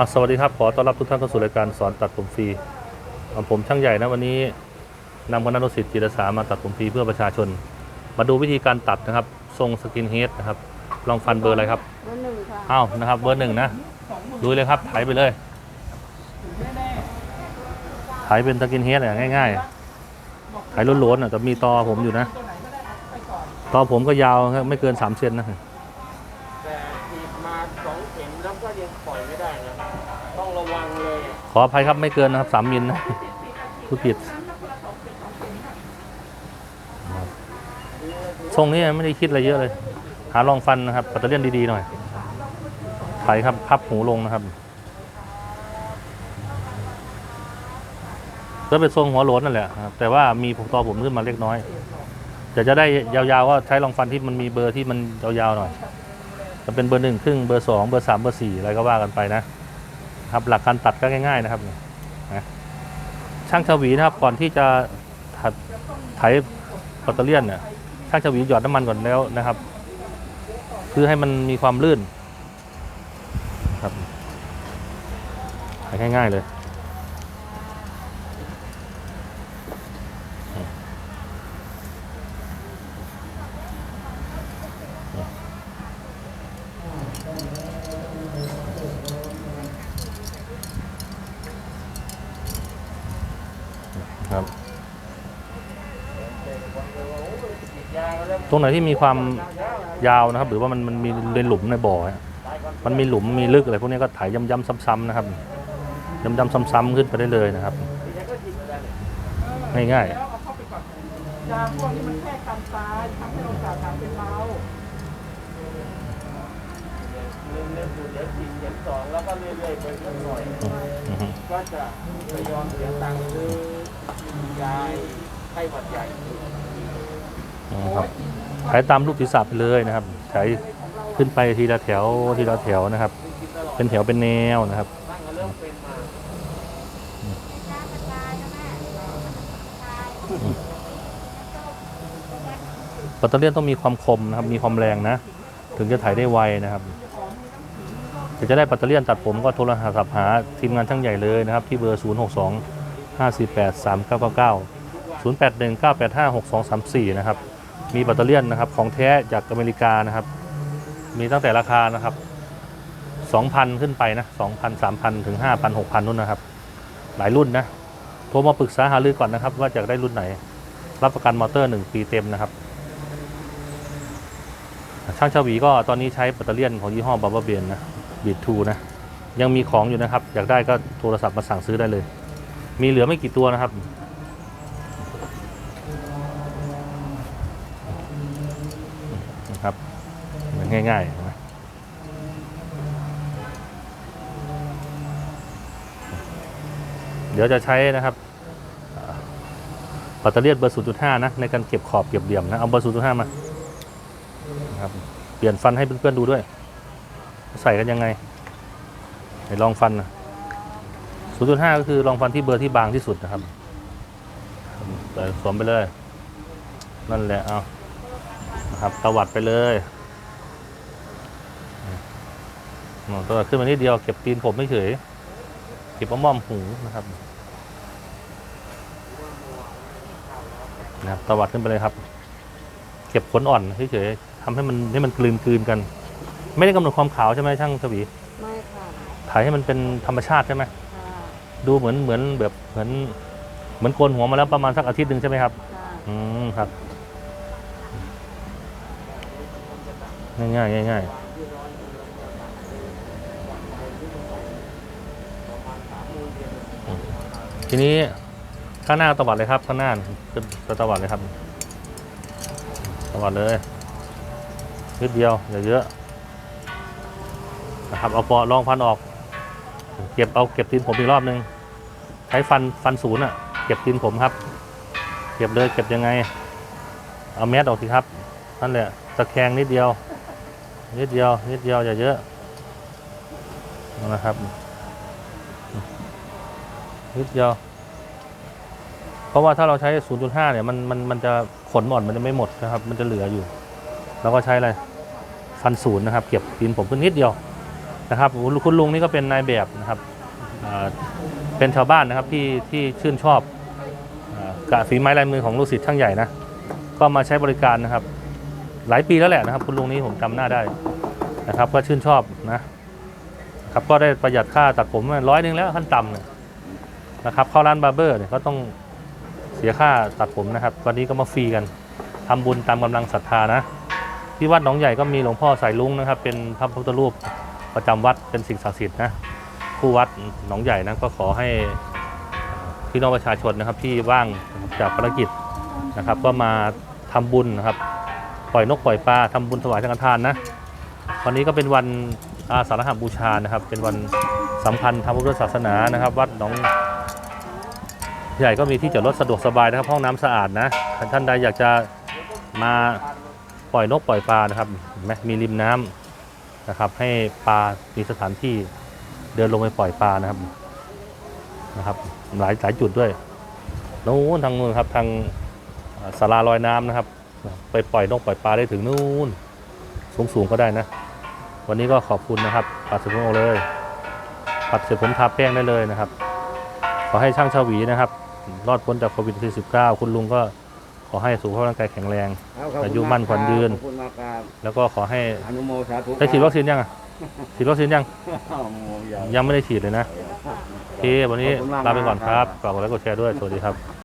อะสวัสดีครับ ขอต้อนรับทุกท่านเข้าสู่รายการสอนตัดผมฟรีอะผมช่างใหญ่นะวันนี้นำคณะนุสิตจิตอาสามาตัดผมฟรีเพื่อประชาชน มาดูวิธีการตัดนะครับ ทรงสกินเฮดนะครับ ลองฟันเบอร์อะไรครับ เบอร์หนึ่งค่ะอ้าวนะครับเบอร์หนึ่งนะดูเลยครับไถไปเลยไถเป็นสกินเฮดเนี่ยง่ายๆไถล้วนๆอะแต่มีตอผมอยู่นะ ตอผมก็ยาวครับไม่เกิน3เซนนะแต่ฉีดมาสองเข็มแล้วก็ยังปล่อยไม่ได้นะต้อง ระวังเลยขออภัยครับไม่เกินนะครับสามมิลนะผู้ผิดทรงนี้ไม่ได้คิดอะไรเยอะเลย หาลองฟันนะครับปัตเตอร์เลียนดีๆหน่อยไถครับพับหูลงนะครับก็เป็นทรงหัวโหลนนั่นแหละแต่ว่ามีผมตอผมขึ้นมาเล็กน้อยจะจะได้ยาวๆก็ใช้ลองฟันที่มันมีเบอร์ที่มันยาวๆหน่อยจะเป็นเบอร์หนึ่งครึ่งเบอร์สองเบอร์สามเบอร์สี่อะไรก็ว่ากันไปนะ ครับหลักการตัดก็ง่ายๆนะครับนะช่างชวีนะครับก่อนที่จะถัดไถปัตเตอร์เลียนเนี่ยช่างชวีหยอดน้ำมันก่อนแล้วนะครับเพื่อให้มันมีความลื่นครับไถง่ายๆเลยครับ ฉีดยาแล้ว ตรงไหนที่มีความยาวนะครับ หรือว่ามันมันมีเป็นหลุมในบ่อ มันมีหลุมมีลึกอะไรพวกนี้ก็ไถย้ำๆซ้ำๆนะครับย้ำๆซ้ำๆขึ้นไปได้เลยนะครับ ง่ายยาพวกนี้มันแค่กันตายทำให้โอกาสหายเป็นเบาเริ่มเริ่มดูเดี๋ยวฉีดเข็มสองแล้วก็เรื่อยๆไปเรื่อยหน่อยก็จะไปยอมเสียตังค์ซื้อยาไข้หวัดใหญ่ อืมครับไถตามลูกศีรษะไปเลยนะครับไถขึ้นไปทีละแถวทีละแถวนะครับ เป็นแถวเป็นแนวนะครับปัตเตอร์เลียนต้องมีความคมนะครับ มีความแรงนะ ถึงจะถ่ายได้ไวนะครับจะจะได้ปัตเตอร์เลียนตัดผมก็โทรศัพท์หาทีมงานช่างใหญ่เลยนะครับ ที่เบอร์ 0 6 2 5 4 8 3 9 9 9 0 8 1 9 8 5 6 2 3 4 นะครับ มีปัตเตอร์เลียนนะครับของแท้จากอเมริกานะครับ มีตั้งแต่ราคานะครับ 2,000 ขึ้นไปนะ2,000 3,000 ถึง 5,000 6,000นู่นนะครับ หลายรุ่นนะ โทรมาปรึกษาหารือก่อนนะครับ ว่าจะได้รุ่นไหน รับประกันมอเตอร์ 1 ปีเต็มนะครับ ช่างชาวีก็ตอนนี้ใช้ปัตเตอร์เลียนของยี่ห้อบับเบิลเบนนะบีทูนะ ยังมีของอยู่นะครับ อยากได้ก็โทรศัพท์มาสั่งซื้อได้เลย มีเหลือไม่กี่ตัวนะครับ นะ ครับง่ายๆนะเดี๋ยวจะใช้นะครับปัตเตอร์เลียนเบอร์ 0.5 นะ ในการเก็บขอบเก็บเหลี่ยมนะ เอาเบอร์ 0.5 มานะครับเปลี่ยนฟันให้เพื่อนๆดูด้วย ใส่กันยังไงไหนลองฟันนะ0.5 ก็คือลองฟันที่เบอร์ที่บางที่สุดนะครับใส่สวมไปเลย นั่นแหละเอา ครับตวัดไปเลยอืมตวัดขึ้นมานิดเดียวเก็บตีนผมไม่เฉยเก็บมะม่อมหูนะครับนะครับตวัดขึ้นไปเลยครับ เก็บขนอ่อนเฉยๆทำให้มันให้มันกลืนกลืนกัน ไม่ได้กำหนดความขาวใช่ไหมช่างสวีไม่ค่ะถ่ายให้มันเป็นธรรมชาติใช่ไหมค่ะดูเหมือนเหมือนแบบเหมือนเหมือนโกนหัวมาแล้วประมาณสักอาทิตย์หนึ่งใช่ไหมครับค่ะอืมครับ ง่ายง่ายๆง่ายๆทีนี้ข้างหน้าตวัดเลยครับข้างหน้าขึ้นตวัดเลยครับตวัดเลยนิดเดียวอย่าเยอะนะครับเอาปอลองฟันออก เก็บเอาเก็บตีนผมอีกรอบนึงใช้ฟันฟันศูนย์อะ เก็บตีนผมครับ เก็บเลยเก็บยังไง เอาแมสออกสิครับนั่นแหละตะแคงนิดเดียว นิดเดียวนิดเดียวอย่าเยอะนะครับ นิดเดียว เพราะว่าถ้าเราใช้ 0.5 เนี่ยมันมันมันจะขนอ่อนมันจะไม่หมดนะครับ มันจะเหลืออยู่ แล้วก็ใช้อะไรฟันศูนย์นะครับ เก็บตีนผมขึ้นนิดเดียวนะครับคุณลุงนี่ก็เป็นนายแบบนะครับเป็นชาวบ้านนะครับที่ที่ชื่นชอบอ่ากะฝีไม้ลายมือของลูกศิษย์ช่างใหญ่นะ ก็มาใช้บริการนะครับ หลายปีแล้วแหละนะครับ คุณลุงนี้ผมจำหน้าได้นะครับ ก็ชื่นชอบนะครับก็ได้ประหยัดค่าตัดผมร้อยหนึ่งแล้วขั้นต่ำเนี่ยนะครับเข้าร้านบาร์เบอร์เนี่ยก็ต้องเสียค่าตัดผมนะครับ วันนี้ก็มาฟรีกันทำบุญตามกำลังศรัทธานะ ที่วัดหนองใหญ่ก็มีหลวงพ่อสายลุงนะครับ เป็นพระพุทธรูปประจำวัดเป็นสิ่งศักดิ์สิทธิ์นะผู้วัดหนองใหญ่นะก็ขอให้พี่น้องประชาชนนะครับที่ว่างจากภารกิจนะครับ ก็มาทำบุญนะครับ ปล่อยนกปล่อยปลาทำบุญถวายสังฆทานนะวันนี้ก็เป็นวันอาสาฬหบูชานะครับ เป็นวันสำคัญทางพุทธศาสนานะครับ วัดหนองใหญ่ก็มีที่จอดรถสะดวกสบายนะครับ ห้องน้ำสะอาดนะท่านใดอยากจะมาปล่อยนกปล่อยปลานะครับมมีริมน้ำนะครับ ให้ปลามีสถานที่เดินลงไปปล่อยปลานะครับนะครับ หลายหลายจุดด้วยนู้นทางนู้นครับทางอ่าศาลาลอยน้ำนะครับ ไปปล่อยนกปล่อยปลาได้ถึงนู่นสูงสูงๆก็ได้นะ วันนี้ก็ขอบคุณนะครับปัดเสร็จผมเอาเลยปัดเสร็จผมทาแป้งได้เลยนะครับ ขอให้ช่างชาหวีนะครับ รอดพ้นจากโควิด -19 คุณลุงก็ขอให้สุขภาพร่างกายแข็งแรง อายุมั่นขวัญยืนขอบคุณมากครับแล้วก็ขอให้อนุโมสาธุได้ฉีดวัคซีนยังอะฉีดวัคซีนยังอนุโมยาวยังไม่ได้ฉีดเลยนะโอเควันนี้ขอบคุณมากลาไปก่อนคครัรับบฝากกดไลค์กดแชร์ด้วย สวัสดีครับ